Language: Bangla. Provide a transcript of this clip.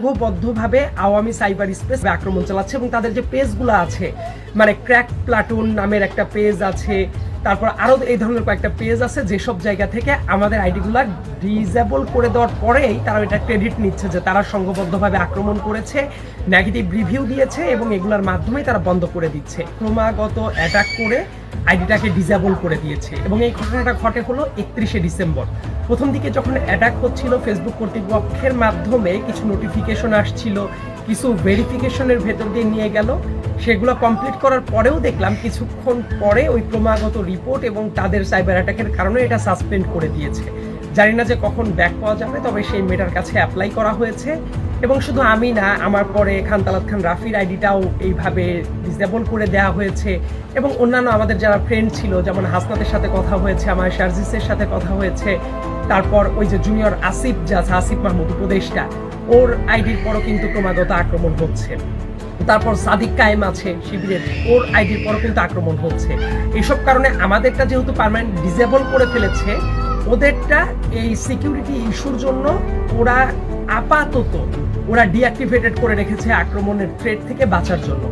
সংঘবদ্ধভাবে আওয়ামী সাইবার স্পেস আক্রমণ চালাচ্ছে এবং তাদের যে পেজগুলো আছে মানে ক্র্যাক প্লাটুন নামের একটা পেজ আছে, তারপর আরও এই ধরনের কয়েকটা পেজ আছে যেসব জায়গা থেকে আমাদের আইডিগুলো ডিজেবল করে দেওয়ার পরেই তারা এটা ক্রেডিট নিচ্ছে যে তারা সংঘবদ্ধভাবে আক্রমণ করেছে, নেগেটিভ রিভিউ দিয়েছে এবং এগুলোর মাধ্যমেই তারা বন্ধ করে দিচ্ছে। ক্রমাগত অ্যাটাক করে আইডিটাকে ডিজেবল করে দিয়েছে এবং এই ঘটনাটা ঘটে হলো একত্রিশে ডিসেম্বর। প্রথম দিকে যখন অ্যাটাক হচ্ছিল ফেসবুক কর্তৃপক্ষের মাধ্যমে কিছু নোটিফিকেশন আসছিল, কিছু ভেরিফিকেশনের ভেতর দিয়ে নিয়ে গেল। সেগুলো কমপ্লিট করার পরেও দেখলাম কিছুক্ষণ পরে ওই ক্রমাগত রিপোর্ট এবং তাদের সাইবার অ্যাটাকের কারণে এটা সাসপেন্ড করে দিয়েছে। জানি না যে কখন ব্যাক পাওয়া যাবে, তবে সেই মেটার কাছে অ্যাপ্লাই করা হয়েছে। এবং শুধু আমি না, আমার পরে খান তালাত খান রাফির আইডিটাও এইভাবে ডিসেবল করে দেওয়া হয়েছে এবং অন্যান্য আমাদের যারা ফ্রেন্ড ছিল, যেমন হাসনাতের সাথে কথা হয়েছে, আমার শারজিসের সাথে কথা হয়েছে, তারপর ওই যে জুনিয়র আসিফ যা আসিফ মাহমুদ উপদেষ্টা, ওর আইডির পরও কিন্তু ক্রমাগত আক্রমণ হচ্ছে। তারপর সাদিক কায়েম আছে শিবিরের, ওর আইডির পরও কিন্তু আক্রমণ হচ্ছে। এইসব কারণে আমাদেরটা যেহেতু পার্মানেন্ট ডিসেবল করে ফেলেছে ওদেরটা এই সিকিউরিটি ইস্যুর জন্য ওরা আপাতত ওরা ডিঅ্যাক্টিভেটেড করে রেখেছে আক্রমণের থ্রেট থেকে বাঁচার জন্য।